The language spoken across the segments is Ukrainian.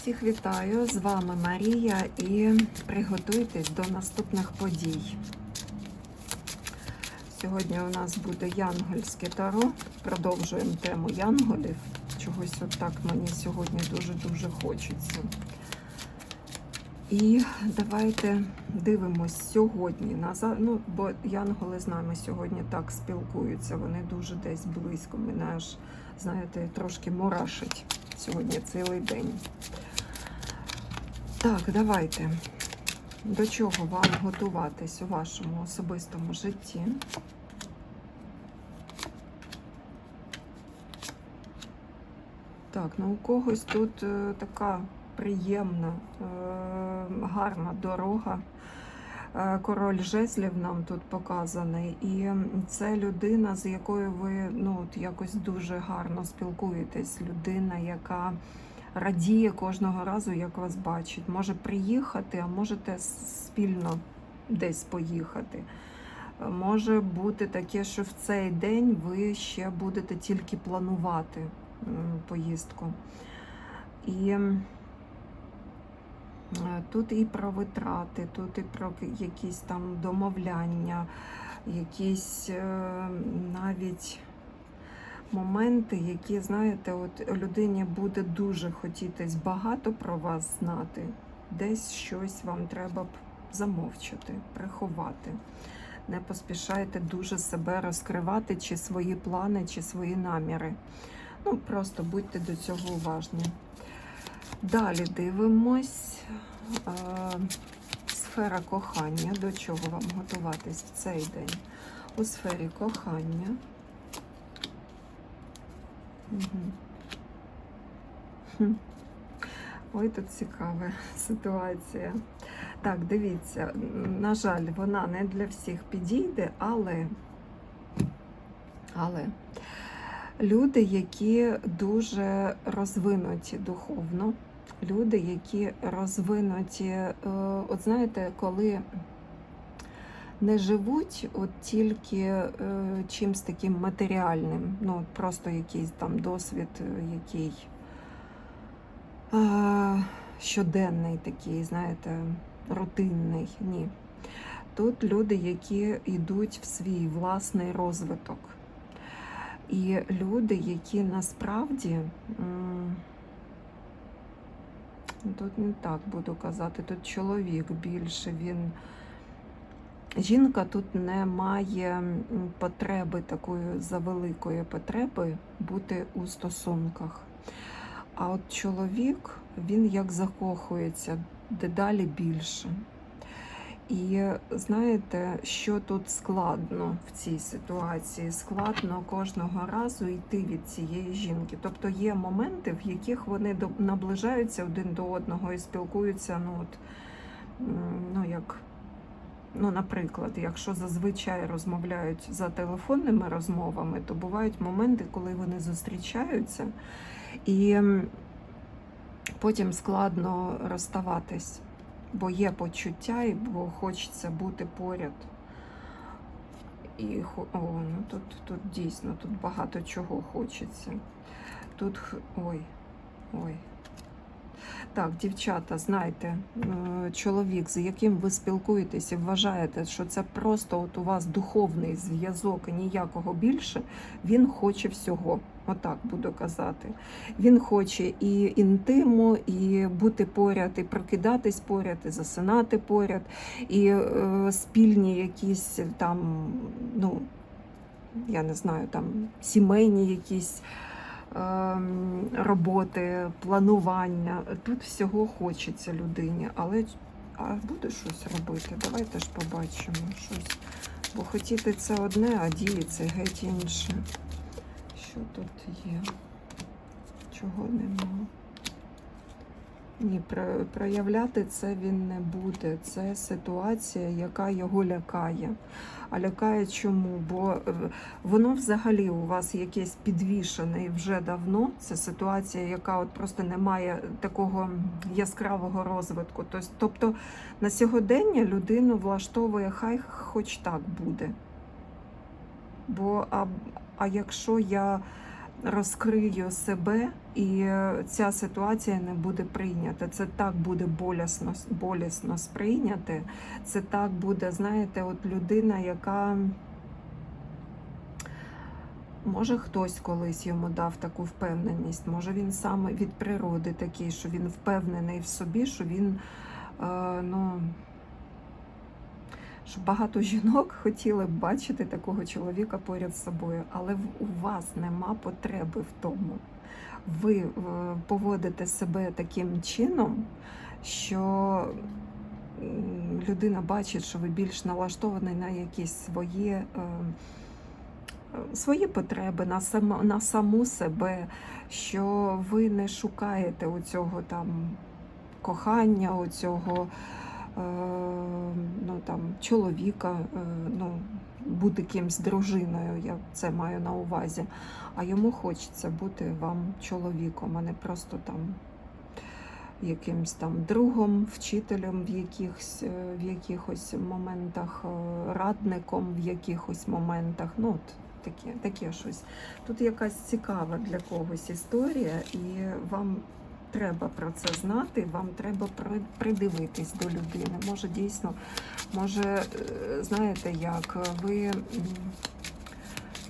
Всіх вітаю! З вами Марія і приготуйтесь до наступних подій. Сьогодні у нас буде янгольське таро. Продовжуємо тему янголів. Чогось от так мені сьогодні дуже-дуже хочеться. І давайте дивимось сьогодні назад. Ну, бо янголи з нами сьогодні так спілкуються. Вони дуже десь близько. Мене аж, знаєте, трошки мурашить сьогодні цілий день. Так, давайте. До чого вам готуватись у вашому особистому житті? Так, ну у когось тут е, така приємна, е, гарна дорога. Е, Король жезлів нам тут показаний, і це людина, з якою ви ну, от якось дуже гарно спілкуєтесь. Людина, яка радіє кожного разу, як вас бачить. Може приїхати, а можете спільно десь поїхати. Е, Може бути таке, що в цей день ви ще будете тільки планувати поїздку. І е, тут і про витрати, тут і про якісь там домовляння, якісь е, навіть моменти, які, знаєте, от людині буде дуже хотітись багато про вас знати. Десь щось вам треба замовчати, приховати. Не поспішайте дуже себе розкривати, чи свої плани, чи свої наміри. Ну, просто будьте до цього уважні. Далі дивимось. Е, сфера кохання. До чого вам готуватись в цей день? У сфері кохання. Ой, тут цікава ситуація. Так, дивіться, на жаль, вона не для всіх підійде, але, але люди, які дуже розвинуті духовно, люди, які розвинуті, е, от знаєте, коли не живуть от тільки е, чимсь таким матеріальним, ну просто якийсь там досвід, е, який е, щоденний такий, знаєте, рутинний. Ні. Тут люди, які йдуть в свій власний розвиток. І люди, які насправді, тут не так буду казати, тут чоловік більше, він. Жінка тут не має потреби такої завеликої потреби бути у стосунках. А от чоловік, він як закохується дедалі більше. І знаєте, що тут складно в цій ситуації? Складно кожного разу йти від цієї жінки. Тобто є моменти, в яких вони наближаються один до одного і спілкуються, ну от ну як. Ну, наприклад, якщо зазвичай розмовляють за телефонними розмовами, то бувають моменти, коли вони зустрічаються, і потім складно розставатись, бо є почуття, і бо хочеться бути поряд. І о, ну тут, тут дійсно тут багато чого хочеться. Тут ой, ой. Так, дівчата, знайте, е, чоловік, з яким ви спілкуєтесь і вважаєте, що це просто от у вас духовний зв'язок і ніякого більше, він хоче всього. Отак буду казати. Він хоче і інтиму, і бути поряд, і прокидатись поряд, і засинати поряд, і е, спільні якісь там, ну, я не знаю, там сімейні якісь роботи, планування. Тут всього хочеться людині, але а буде щось робити. Давайте ж побачимо щось. Бо хотіти це одне, а дії це геть інше. Що тут є? Чого нема? Ні, проявляти це він не буде. Це ситуація, яка його лякає. А лякає чому? Бо е, воно взагалі у вас якесь підвішене вже давно. Це ситуація, яка от просто не має такого яскравого розвитку. Тобто на сьогодення людину влаштовує, хай хоч так буде. Бо а, а якщо я розкрию себе, і е, ця ситуація не буде прийнята. Це так буде болісно, болісно сприйняти. Це так буде, знаєте, от людина, яка. Може, хтось колись йому дав таку впевненість, може він саме від природи такий, що він впевнений в собі, що він, е, ну, що багато жінок хотіли б бачити такого чоловіка поряд з собою, але у вас нема потреби в тому. Ви е, поводите себе таким чином, що людина бачить, що ви більш налаштований на якісь свої. е, свої потреби, на саму, на саму себе, що ви не шукаєте оцього там кохання, оцього е, ну, там, чоловіка, е, ну, бути кимсь дружиною, я це маю на увазі. А йому хочеться бути вам чоловіком, а не просто там якимсь там другом, вчителем в якихось, е, в якихось моментах, е, радником в якихось моментах. Ну, от таке, таке щось. Тут якась цікава для когось історія, і вам треба про це знати, вам треба придивитись до людини. Може, дійсно, може, е, знаєте, як ви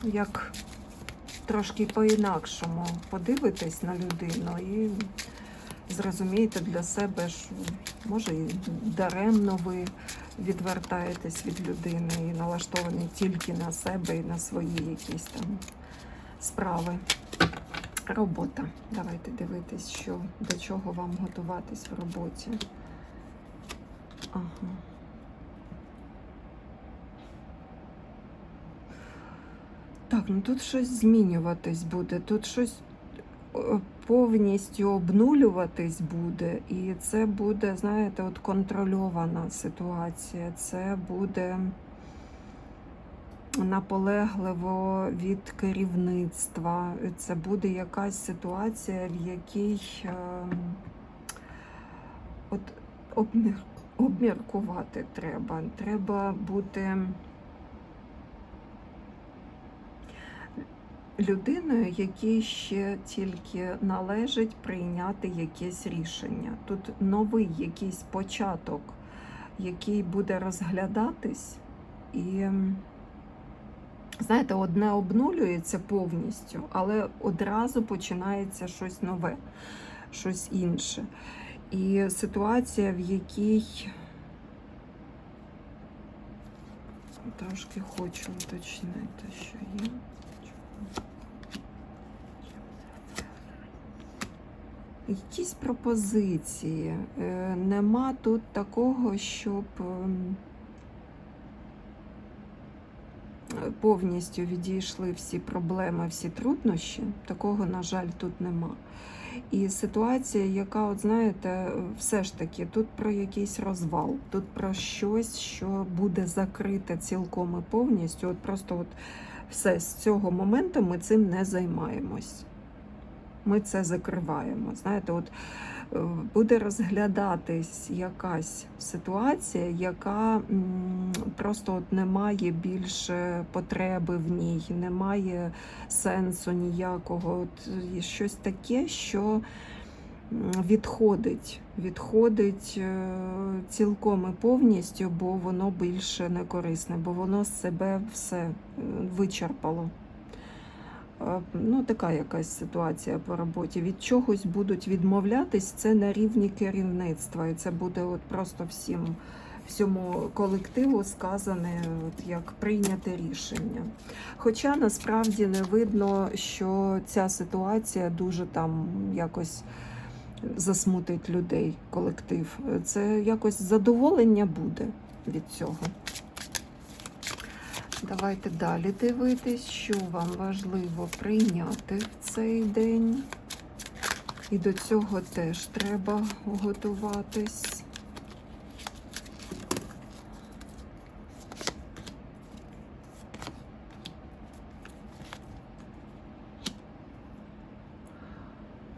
як трошки по-інакшому подивитесь на людину і зрозумієте для себе, що може і даремно ви відвертаєтесь від людини і налаштовані тільки на себе і на свої якісь там справи. Робота. Давайте дивитись, що до чого вам готуватись в роботі. Ага. Так, ну тут щось змінюватись буде, тут щось е, повністю обнулюватись буде, і це буде, знаєте, от контрольована ситуація. Це буде наполегливо від керівництва. Це буде якась ситуація, в якій ем, от обмір, обміркувати треба. Треба бути. людиною, якій ще тільки належить прийняти якесь рішення. Тут новий якийсь початок, який буде розглядатись, і, м, знаєте, одне обнулюється повністю, але одразу починається щось нове, щось інше. І ситуація, в якій трошки хочу уточнити, що є. Якісь пропозиції. Е, Нема тут такого, щоб повністю відійшли всі проблеми, всі труднощі. Такого, на жаль, тут нема. І ситуація, яка, от знаєте, все ж таки, тут про якийсь розвал, тут про щось, що буде закрите цілком і повністю. От просто от все з цього моменту ми цим не займаємось. Ми це закриваємо. Знаєте, от буде розглядатись якась ситуація, яка просто от не має більше потреби в ній, немає сенсу ніякого. От щось таке, що відходить, відходить е, цілком і повністю, бо воно більше не корисне, бо воно себе все е, вичерпало. Ну, така якась ситуація по роботі. Від чогось будуть відмовлятись, це на рівні керівництва. І це буде от просто всім, всьому колективу сказане, от як прийняти рішення. Хоча насправді не видно, що ця ситуація дуже там якось засмутить людей, колектив. Це якось задоволення буде від цього. Давайте далі дивитись, що вам важливо прийняти в цей день. І до цього теж треба готуватись.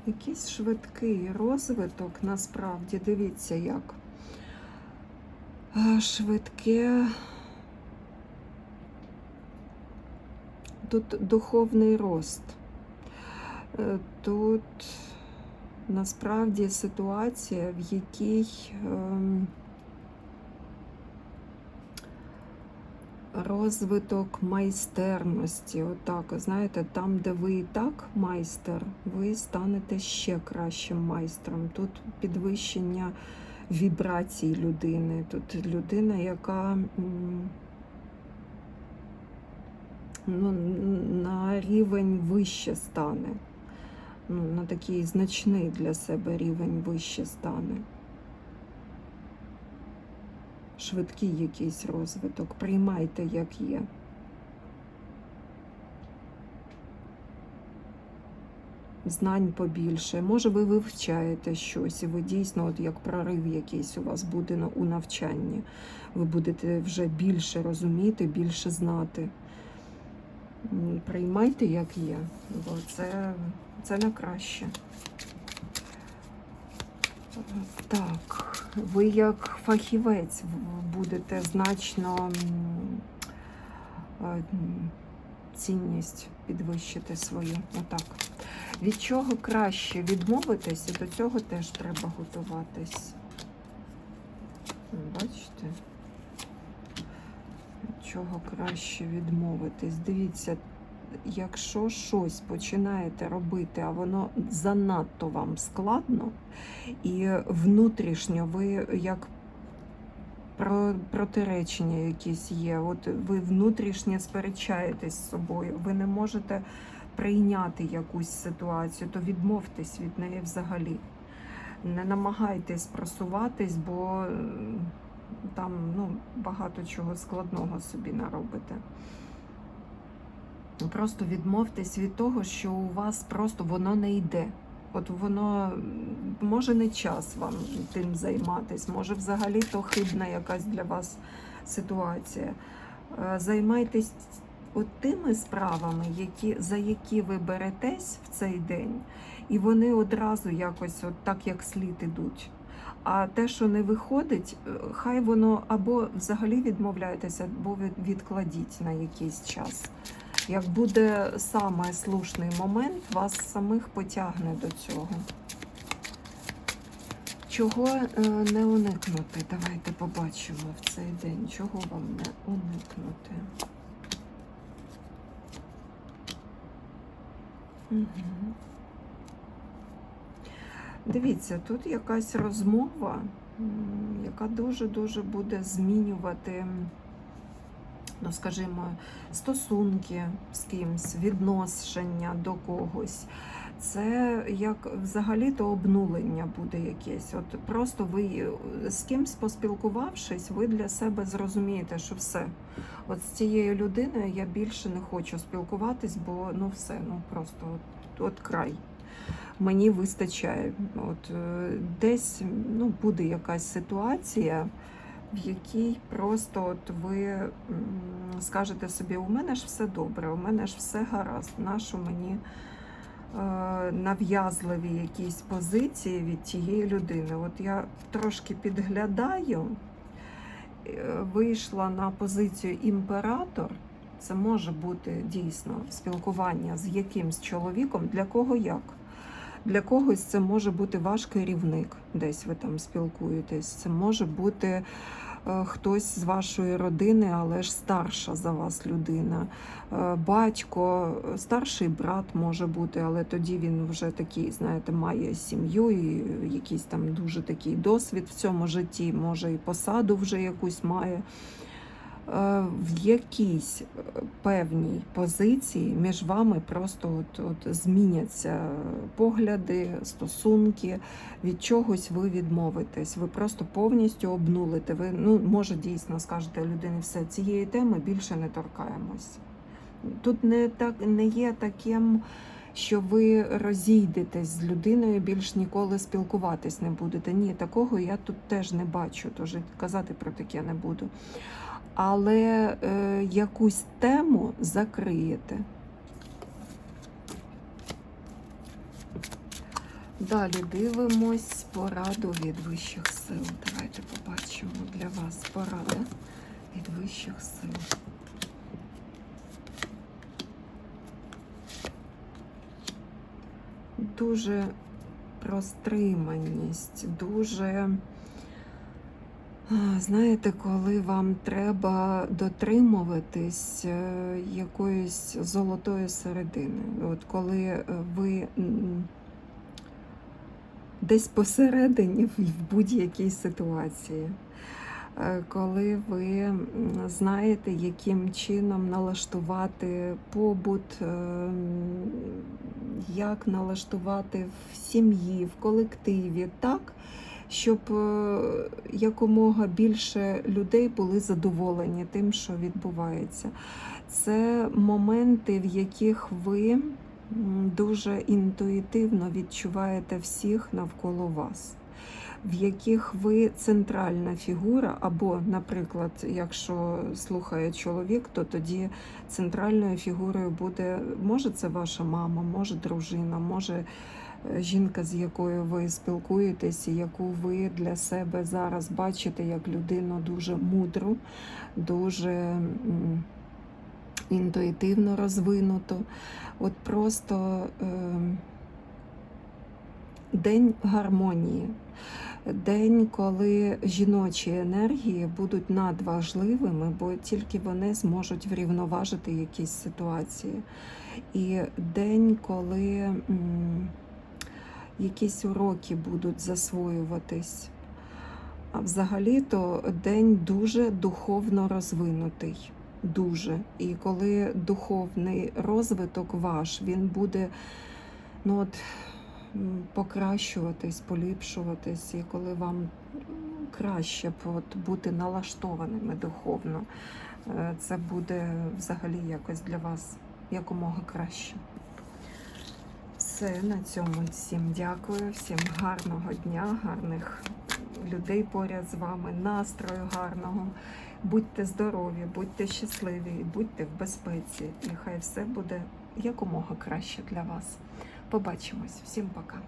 Якийсь швидкий розвиток, насправді, дивіться як. Е, Швидке тут духовний рост. Е, Тут насправді ситуація, в якій ем, розвиток майстерності. Отак, знаєте, там, де ви і так майстер, ви станете ще кращим майстром. Тут підвищення вібрацій людини. Тут людина, яка ну, на рівень вище стане. Ну, на такий значний для себе рівень вище стане. Швидкий якийсь розвиток. Приймайте, як є. Знань побільше. Може, ви вивчаєте щось, і ви дійсно, от як прорив якийсь у вас буде у навчанні. Ви будете вже більше розуміти, більше знати. Приймайте, як є, бо це, це на краще. Так, ви як фахівець будете значно е, цінність підвищити свою. Отак. Від чого краще відмовитись, і до цього теж треба готуватись. Бачите? Чого краще відмовитись? Дивіться, якщо щось починаєте робити, а воно занадто вам складно, і внутрішньо ви як про протиречення якісь є. От ви внутрішньо сперечаєтесь з собою, ви не можете прийняти якусь ситуацію, то відмовтесь від неї взагалі. Не намагайтесь просуватись, бо там ну, багато чого складного собі наробите. Просто відмовтесь від того, що у вас просто воно не йде. От воно може не час вам тим займатись, може взагалі то хибна якась для вас ситуація. Е, Займайтесь от тими справами, які, за які ви беретесь в цей день, і вони одразу якось от так як слід ідуть. А те, що не виходить, е, хай воно або взагалі відмовляєтеся, або відкладіть на якийсь час. Як буде саме слушний момент, вас самих потягне до цього. Чого е, не уникнути? Давайте побачимо в цей день. Чого вам не уникнути? Угу. Дивіться, тут якась розмова, яка дуже-дуже буде змінювати, ну, скажімо, стосунки з кимсь, відношення до когось. Це як взагалі-то обнулення буде якесь. От просто ви е, з кимсь поспілкувавшись, ви для себе зрозумієте, що все. От з цією людиною я більше не хочу спілкуватись, бо ну все, ну просто от, от край. Мені вистачає. От е, десь ну, буде якась ситуація, в якій просто от ви скажете собі, у мене ж все добре, у мене ж все гаразд, нащо мені е, нав'язливі якісь позиції від тієї людини. От я трошки підглядаю, е, вийшла на позицію імператор. Це може бути дійсно спілкування з якимсь чоловіком, для кого як. Для когось це може бути ваш керівник, десь ви там спілкуєтесь. Це може бути е, хтось з вашої родини, але ж старша за вас людина. Е, батько, старший брат може бути, але тоді він вже такий, знаєте, має сім'ю і якийсь там дуже такий досвід в цьому житті, може і посаду вже якусь має. Е, В якійсь е, певній позиції між вами просто от, от зміняться погляди, стосунки, від чогось ви відмовитесь, ви просто повністю обнулите. Ви ну може дійсно скажете людині, все цієї теми більше не торкаємось. Тут не так не є таким, що ви розійдетесь з людиною, більш ніколи спілкуватись не будете. Ні, такого я тут теж не бачу, тож казати про таке не буду. Але е, якусь тему закриєте. Далі дивимось пораду від вищих сил. Давайте побачимо для вас порада від вищих сил. дуже про стриманість, дуже. Знаєте, коли вам треба дотримуватись е, якоїсь золотої середини, от коли е, ви десь посередині в будь-якій ситуації, Е, коли ви знаєте, яким чином налаштувати побут, як налаштувати в сім'ї, в колективі, так, щоб е, якомога більше людей були задоволені тим, що відбувається. Це моменти, в яких ви дуже інтуїтивно відчуваєте всіх навколо вас, в яких ви центральна фігура, або, наприклад, якщо слухає чоловік, то тоді центральною фігурою буде, може, це ваша мама, може дружина, може жінка, з якою ви спілкуєтесь, яку ви для себе зараз бачите як людину дуже мудру, дуже. інтуїтивно розвинуту. От просто е, день гармонії. День, коли жіночі енергії будуть надважливими, бо тільки вони зможуть врівноважити якісь ситуації. І день, коли якісь уроки будуть засвоюватись. А взагалі-то день дуже духовно розвинутий. Дуже. І коли духовний розвиток ваш, він буде ну от, покращуватись, поліпшуватись, і коли вам краще от бути налаштованими духовно, е, це буде взагалі якось для вас якомога краще. Все, на цьому всім дякую, всім гарного дня, гарних людей поряд з вами, настрою гарного. Будьте здорові, будьте щасливі, будьте в безпеці. Нехай все буде якомога краще для вас. Побачимось. Всім пока.